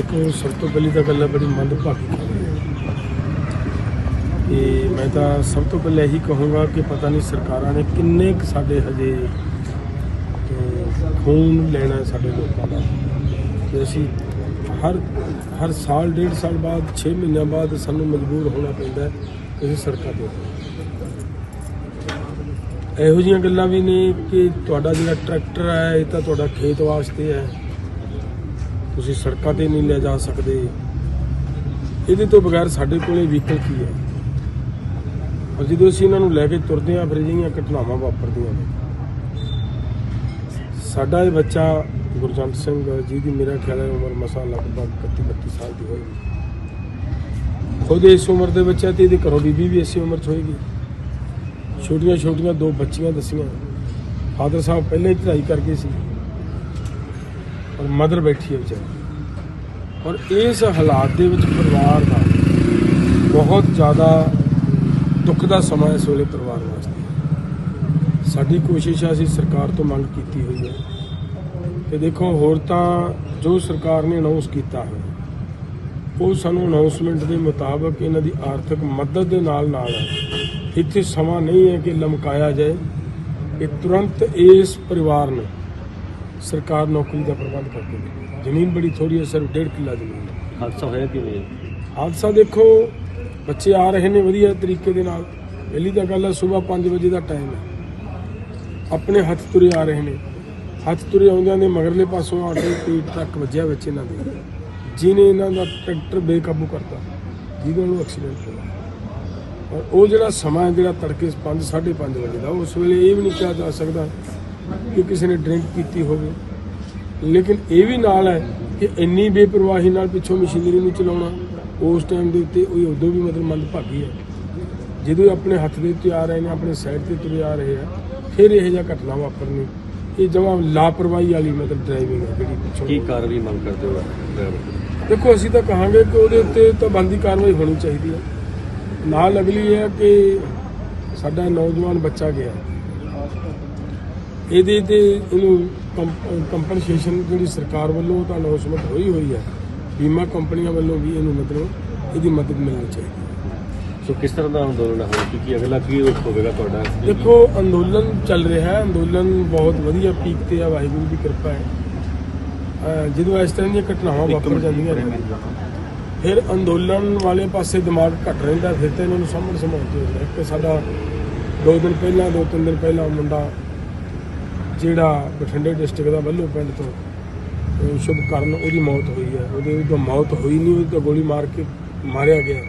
ਦੇਖੋ, ਸਭ ਤੋਂ ਪਹਿਲੀ ਤਾਂ ਗੱਲ ਹੈ ਬੜੀ ਮੰਦਭਾਗੀ ਖਬਰ ਤੇ ਮੈਂ ਤਾਂ ਸਭ ਤੋਂ ਪਹਿਲਾਂ ਇਹੀ ਕਹੂੰਗਾ ਕਿ ਪਤਾ ਨਹੀਂ ਸਰਕਾਰਾਂ ਨੇ ਕਿੰਨੇ ਕੁ ਸਾਡੇ ਹਜੇ ਖੂਨ ਲੈਣਾ ਸਾਡੇ ਲੋਕਾਂ ਦਾ। ਤੇ ਅਸੀਂ ਹਰ ਹਰ ਸਾਲ, ਡੇਢ ਸਾਲ ਬਾਅਦ 6 ਮਹੀਨਿਆਂ ਬਾਅਦ ਸਾਨੂੰ ਮਜਬੂਰ ਹੋਣਾ ਪੈਂਦਾ ਹੈ ਕਿ ਅਸੀਂ ਸੜਕਾਂ ਤੇ ਇਹੋ ਜਿਹੀਆਂ ਗੱਲਾਂ ਵੀ ਨੇ ਕਿ ਤੁਹਾਡਾ ਜਿਹੜਾ ਟਰੈਕਟਰ ਹੈ, ਇਹ ਤਾਂ ਤੁਹਾਡਾ ਖੇਤ ਵਾਸਤੇ ਹੈ। ਤੁਸੀਂ ਸੜਕਾਂ ਤੇ ਨਹੀਂ ਲੈ ਜਾ ਸਕਦੇ। ਇਹਦੇ ਤੋਂ ਬਗੈਰ ਸਾਡੇ ਕੋਲੇ ਵਹੀਕਲ ਕੀ ਹੈ? ਔਰ ਜਦੋਂ ਅਸੀਂ ਇਹਨਾਂ ਨੂੰ ਲੈ ਕੇ ਤੁਰਦੇ ਹਾਂ, ਫਿਰ ਜਿਹੜੀਆਂ ਘਟਨਾਵਾਂ ਵਾਪਰਦੀਆਂ ਨੇ। ਸਾਡਾ ਇਹ ਬੱਚਾ ਗੁਰਜੰਤ ਸਿੰਘ ਜੀ ਦੀ ਮੇਰਾ ਖਿਆਲ ਹੈ ਉਮਰ ਮਸਾ ਲਗਭਗ 31 32 ਸਾਲ ਦੀ ਹੋਏਗੀ। ਖੁਦ ਇਸ ਉਮਰ ਦੇ ਬੱਚਾ ਤੇ ਇਹਦੇ ਘਰੋਂ ਬੀਬੀ ਵੀ ਇਸੇ ਉਮਰ 'ਚ ਹੋਏਗੀ। ਛੋਟੀਆਂ ਛੋਟੀਆਂ ਦੋ ਬੱਚੀਆਂ ਦਸੀਆਂ। ਫਾਦਰ ਸਾਹਿਬ ਪਹਿਲਾਂ ਹੀ ਚੜਾਈ ਕਰ ਗਏ ਸੀ। ਔਰ ਮਦਰ ਬੈਠੀ ਹੈ ਵਿਚਾਰੀ। ਔਰ ਇਸ ਹਾਲਾਤ ਦੇ ਵਿੱਚ ਪਰਿਵਾਰ ਦਾ ਬਹੁਤ ਜ਼ਿਆਦਾ ਦੁੱਖ ਦਾ ਸਮਾਂ ਇਸ ਵੇਲੇ ਪਰਿਵਾਰ ਵਾਸਤੇ ਸਾਡੀ ਕੋਸ਼ਿਸ਼ ਹੈ ਅਸੀਂ ਸਰਕਾਰ ਤੋਂ ਮੰਗ ਕੀਤੀ ਹੋਈ ਹੈ। ਤੇ ਦੇਖੋ, ਹੋਰ ਤਾਂ ਜੋ ਸਰਕਾਰ ਨੇ ਅਨਾਉਂਸ ਕੀਤਾ ਹੈ, ਉਹ ਸਾਨੂੰ ਅਨਾਉਂਸਮੈਂਟ ਦੇ ਮੁਤਾਬਕ ਇਹਨਾਂ ਦੀ ਆਰਥਿਕ ਮਦਦ ਦੇ ਨਾਲ ਨਾਲ ਇੱਥੇ ਸਮਾਂ ਨਹੀਂ ਹੈ ਕਿ ਲਮਕਾਇਆ ਜਾਏ। ਕਿ ਤੁਰੰਤ ਇਸ ਪਰਿਵਾਰ ਨੂੰ ਸਰਕਾਰ ਨੌਕਰੀ ਦਾ ਪ੍ਰਬੰਧ ਕਰ ਦੇਵੇ ਜ਼ਮੀਨ ਬੜੀ ਥੋੜੀ ਹੈ ਸਿਰਫ 1.5 ਕਿੱਲਾ ਜ਼ਮੀਨ ਹੈ। ਹਾਦਸਾ ਹੋਇਆ ਕਿਵੇਂ ਹੈ? ਹਾਦਸਾ ਦੇਖੋ ਬੱਚੇ ਆ ਰਹੇ ਨੇ ਵਧੀਆ ਤਰੀਕੇ ਦੇ ਨਾਲ। ਪਹਿਲੀ ਤਾਂ ਗੱਲ ਹੈ ਸਵੇਰ 5 ਵਜੇ ਦਾ ਟਾਈਮ ਹੈ। ਆਪਣੇ ਹੱਥ ਤੁਰੇ ਆ ਰਹੇ ਨੇ। ਹੱਥ ਤੁਰੇ ਆਉਂਦਿਆਂ ਦੇ ਮਗਰਲੇ ਪਾਸੋਂ ਆ ਕੇ ਕੋਈ ਟਰੱਕ ਵੱਜਿਆ ਵਿੱਚ ਇਹਨਾਂ ਦੇ। ਜਿਹਨੇ ਇਹਨਾਂ ਦਾ ਟਰੈਕਟਰ ਬੇਕਾਬੂ ਕਰਤਾ ਜਿਹਦੇ ਨਾਲ ਐਕਸੀਡੈਂਟ ਹੋਇਆ। ਔਰ ਉਹ ਜਿਹੜਾ ਸਮਾਂ ਹੈ ਜਿਹੜਾ ਤੜਕੇ 5 5:30 ਵਜੇ ਦਾ ਉਸ ਵੇਲੇ ਇਹ ਵੀ ਨਹੀਂ ਕਿਹਾ ਜਾ ਸਕਦਾ ਕਿ ਕਿਸੇ ਨੇ ਡਰਿੰਕ ਕੀਤੀ ਹੋਵੇ। ਲੇਕਿਨ ਇਹ ਵੀ ਨਾਲ ਹੈ ਕਿ ਇੰਨੀ ਬੇਪਰਵਾਹੀ ਨਾਲ ਪਿੱਛੋਂ ਮਸ਼ੀਨਰੀ ਨੂੰ ਚਲਾਉਣਾ ਉਸ ਟਾਈਮ ਦੇ ਉੱਤੇ ਉਹ ਉਦੋਂ ਵੀ ਮਤਲਬ ਮੰਦਭਾਗੀ ਹੈ। ਜਦੋਂ ਇਹ ਆਪਣੇ ਹੱਥ ਦੇ ਉੱਤੇ ਆ ਰਹੇ ਨੇ ਆਪਣੇ ਸਾਈਡ ਤੇ ਤੁਰੇ ਆ ਰਹੇ ਆ ਫਿਰ ਇਹ ਜਿਹਾ ਘਟਨਾ ਵਾਪਰਨੀ ਇਹ ਜਮਾਂ ਲਾਪਰਵਾਹੀ ਵਾਲੀ ਮਤਲਬ ਡਰਾਈਵਿੰਗ ਹੈ ਜਿਹੜੀ ਪਿੱਛੋਂ। ਕੀ ਕਾਰਵਾਈ ਮੰਗ ਕਰਦੇ ਹੋ ਡਰਾਈਵਰ ਦੇਖੋ ਅਸੀਂ ਤਾਂ ਕਹਾਂਗੇ ਕਿ ਉਹਦੇ ਉੱਤੇ ਤਾਂ ਬੰਦੀ ਕਾਰਵਾਈ ਹੋਣੀ ਚਾਹੀਦੀ ਹੈ। ਨਾਲ ਅਗਲੀ ਹੈ ਕਿ ਸਾਡਾ ਨੌਜਵਾਨ ਬੱਚਾ ਗਿਆ। ਇਹਦੇ ਤੇ ਇਹਨੂੰ ਕੰਪਨਸੇਸ਼ਨ ਜਿਹੜੀ ਸਰਕਾਰ ਵੱਲੋਂ ਤਾਂ ਅਨਾਉਂਸਮੈਂਟ ਹੋਈ ਹੋਈ ਹੈ ਬੀਮਾ ਕੰਪਨੀਆਂ ਵੱਲੋਂ ਵੀ ਇਹਨੂੰ ਮਤਲਬ ਇਹਦੀ ਮਦਦ ਮਿਲਣੀ ਚਾਹੀਦੀ ਸੋ ਕਿਸ ਤਰ੍ਹਾਂ ਦਾ ਅੰਦੋਲਨ ਹੈ ਕਿਉਂਕਿ ਅਗਲਾ ਕੀ ਰੁਖ ਹੋਵੇਗਾ ਤੁਹਾਡਾ? ਦੇਖੋ ਅੰਦੋਲਨ ਚੱਲ ਰਿਹਾ ਹੈ। ਅੰਦੋਲਨ ਬਹੁਤ ਵਧੀਆ ਪੀਕ ਤੇ ਆ। ਵਾਹਿਗੁਰੂ ਦੀ ਕਿਰਪਾ ਹੈ। ਜਦੋਂ ਇਸ ਤਰ੍ਹਾਂ ਦੀਆਂ ਘਟਨਾਵਾਂ ਵਾਪਰ ਜਾਂਦੀਆਂ ਨੇ ਫਿਰ ਅੰਦੋਲਨ ਵਾਲੇ ਪਾਸੇ ਦਿਮਾਗ ਘਟ ਰਹਿੰਦਾ ਫਿਰ ਤਾਂ ਇਹਨਾਂ ਨੂੰ ਹੋ। ਰਿਹਾ ਕਿ ਸਾਡਾ ਦੋ ਦਿਨ ਪਹਿਲਾਂ ਦੋ ਤਿੰਨ ਦਿਨ ਪਹਿਲਾਂ ਮੁੰਡਾ ਜਿਹੜਾ ਬਠਿੰਡੇ ਡਿਸਟ੍ਰਿਕਟ ਦਾ ਵੱਲੋਂ ਪਿੰਡ ਤੋਂ, ਅਹ, ਸ਼ੁਭ ਕਰਨ, ਉਹਦੀ ਮੌਤ ਹੋਈ ਹੈ। ਉਹਦੀ ਉਹਦੀ ਮੌਤ ਹੋਈ ਨਹੀਂ, ਉਹਦੀ ਤਾਂ ਗੋਲੀ ਮਾਰ ਕੇ ਮਾਰਿਆ ਗਿਆ।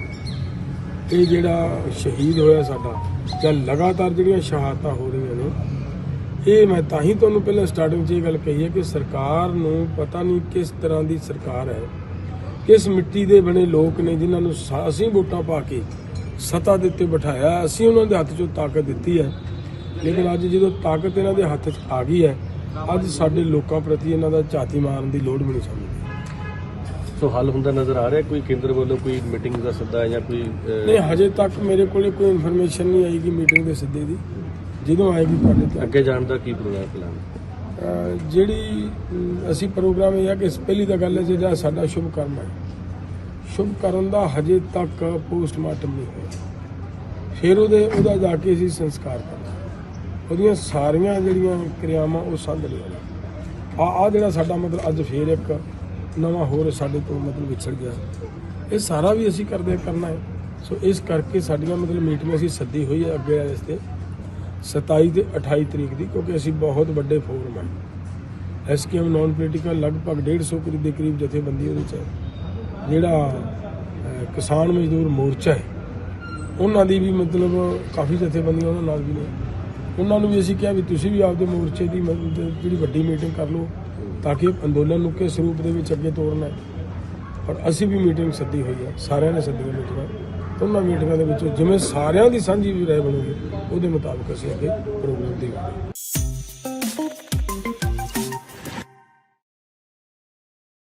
ਇਹ ਜਿਹੜਾ ਸ਼ਹੀਦ ਹੋਇਆ ਸਾਡਾ, ਜਾਂ ਲਗਾਤਾਰ ਜਿਹੜੀਆਂ ਸ਼ਹਾਦਤਾਂ ਹੋ ਰਹੀਆਂ ਨੇ, ਇਹ ਮੈਂ ਤਾਂ ਹੀ ਤੁਹਾਨੂੰ ਪਹਿਲਾਂ ਸਟਾਰਟਿੰਗ 'ਚ ਇਹ ਗੱਲ ਕਹੀ ਹੈ ਕਿ ਸਰਕਾਰ ਨੂੰ ਪਤਾ ਨਹੀਂ ਕਿਸ ਤਰ੍ਹਾਂ ਦੀ ਸਰਕਾਰ ਹੈ, ਕਿਸ ਮਿੱਟੀ ਦੇ ਬਣੇ ਲੋਕ ਨੇ ਜਿਨ੍ਹਾਂ ਨੂੰ ਸਾ- ਅਸੀਂ ਵੋਟਾਂ ਪਾ ਕੇ ਸੱਤਾ ਦੇ ਉੱਤੇ ਬਿਠਾਇਆ, ਅਸੀਂ ਉਹਨਾਂ ਦੇ ਹੱਥ 'ਚੋਂ ਤਾਕਤ ਦਿੱਤੀ ਹੈ। ਲੇਕਿਨ ਅੱਜ ਜਦੋਂ ਤਾਕਤ ਇਹਨਾਂ ਦੇ ਹੱਥ 'ਚ ਆ ਗਈ ਹੈ ਅੱਜ ਸਾਡੇ ਲੋਕਾਂ ਪ੍ਰਤੀ ਇਹਨਾਂ ਦਾ ਝਾਤੀ ਮਾਰਨ ਦੀ ਲੋੜ ਵੀ ਨਹੀਂ ਸਮਝਦੇ। ਸੋ ਹੱਲ ਹੁੰਦਾ ਨਜ਼ਰ ਆ ਰਿਹਾ ਕੋਈ ਕੇਂਦਰ ਵੱਲੋਂ ਕੋਈ ਮੀਟਿੰਗ ਦਾ ਸੱਦਾ ਜਾਂ ਕੋਈ ਨਹੀਂ ਹਜੇ ਤੱਕ ਮੇਰੇ ਕੋਲੇ ਕੋਈ ਇਨਫੋਰਮੇਸ਼ਨ ਨਹੀਂ ਆਈ ਕਿ ਮੀਟਿੰਗ ਦੇ ਸਿੱਧੇ ਦੀ। ਜਦੋਂ ਆਏਗੀ ਤੁਹਾਡੇ ਤੱਕ ਅੱਗੇ ਜਾਣ ਦਾ ਕੀ ਪ੍ਰੋਗਰਾਮ ਪਲਾਨ? ਜਿਹੜੀ ਅਸੀਂ ਪ੍ਰੋਗਰਾਮ ਇਹ ਹੈ ਕਿ ਪਹਿਲੀ ਤਾਂ ਗੱਲ ਹੈ ਜਿਹੜਾ ਸਾਡਾ ਸ਼ੁਭ ਕਰਮ ਹੈ। ਸ਼ੁਭ ਕਰਨ ਦਾ ਹਜੇ ਤੱਕ ਪੋਸਟਮਾਰਟਮ ਨਹੀਂ ਹੋਇਆ। ਫਿਰ ਉਹਦੇ ਉਹਦਾ ਜਾ ਕੇ ਅਸੀਂ ਸੰਸਕਾਰ ਕਰਨਾ ਉਹਦੀਆਂ ਸਾਰੀਆਂ ਜਿਹੜੀਆਂ ਕਿਰਿਆਵਾਂ ਉਹ ਸੰਧ ਲਿਆ ਆ ਆ ਜਿਹੜਾ ਸਾਡਾ ਮਤਲਬ ਅੱਜ ਫੇਰ ਇੱਕ ਨਵਾਂ ਹੋਰ ਸਾਡੇ ਤੋਂ ਮਤਲਬ ਵਿਛੜ ਗਿਆ। ਇਹ ਸਾਰਾ ਵੀ ਅਸੀਂ ਕਰਦੇ ਕਰਨਾ ਹੈ। ਸੋ ਇਸ ਕਰਕੇ ਸਾਡੀਆਂ ਮਤਲਬ ਮੀਟਿੰਗ ਅਸੀਂ ਸੱਦੀ ਹੋਈ ਹੈ ਅੱਗੇ ਵਾਲੇ ਤੇ 27 ਤੇ 28 ਤਰੀਕ ਦੀ, ਕਿਉਂਕਿ ਅਸੀਂ ਬਹੁਤ ਵੱਡੇ ਫੋਰਮ ਹੈ। ਐਸਕੇਐਮ ਨਾਨ ਪੋਲੀਟੀਕਲ ਲਗਭਗ 150 ਕਰੀਬ ਦੇ ਕਰੀਬ ਜਥੇਬੰਦੀ ਉਹਦੇ ਚ ਹੈ। ਜਿਹੜਾ ਕਿਸਾਨ ਮਜ਼ਦੂਰ ਮੋਰਚਾ ਹੈ, ਉਹਨਾਂ ਦੀ ਵੀ ਮਤਲਬ ਕਾਫੀ ਜਥੇਬੰਦੀਆਂ ਉਹਨਾਂ ਨਾਲ ਵੀ ਨੇ। ਉਹਨਾਂ ਨੂੰ ਵੀ ਅਸੀਂ ਕਿਹਾ ਵੀ ਤੁਸੀਂ ਵੀ ਆਪਦੇ ਮੋਰਚੇ ਦੀ ਮਤਲਬ ਜਿਹੜੀ ਵੱਡੀ ਮੀਟਿੰਗ ਕਰ ਲਓ ਤਾਂ ਕਿ ਅੰਦੋਲਨ ਨੂੰ ਕਿਸ ਰੂਪ ਦੇ ਵਿੱਚ ਅੱਗੇ ਤੋਰਨਾ ਹੈ। ਔਰ ਅਸੀਂ ਵੀ ਮੀਟਿੰਗ ਸੱਦੀ ਹੋਈ ਹੈ, ਸਾਰਿਆਂ ਨੇ ਸੱਦੀਆਂ ਮੀਟਿੰਗਾਂ। ਉਹਨਾਂ ਮੀਟਿੰਗਾਂ ਦੇ ਵਿੱਚ ਜਿਵੇਂ ਸਾਰਿਆਂ ਦੀ ਸਾਂਝੀ ਵੀ ਰਾਏ ਬਣੂਗੀ, ਉਹਦੇ ਮੁਤਾਬਕ ਅਸੀਂ ਅੱਗੇ ਪ੍ਰੋਗਰਾਮ ਦੇਵਾਂਗੇ।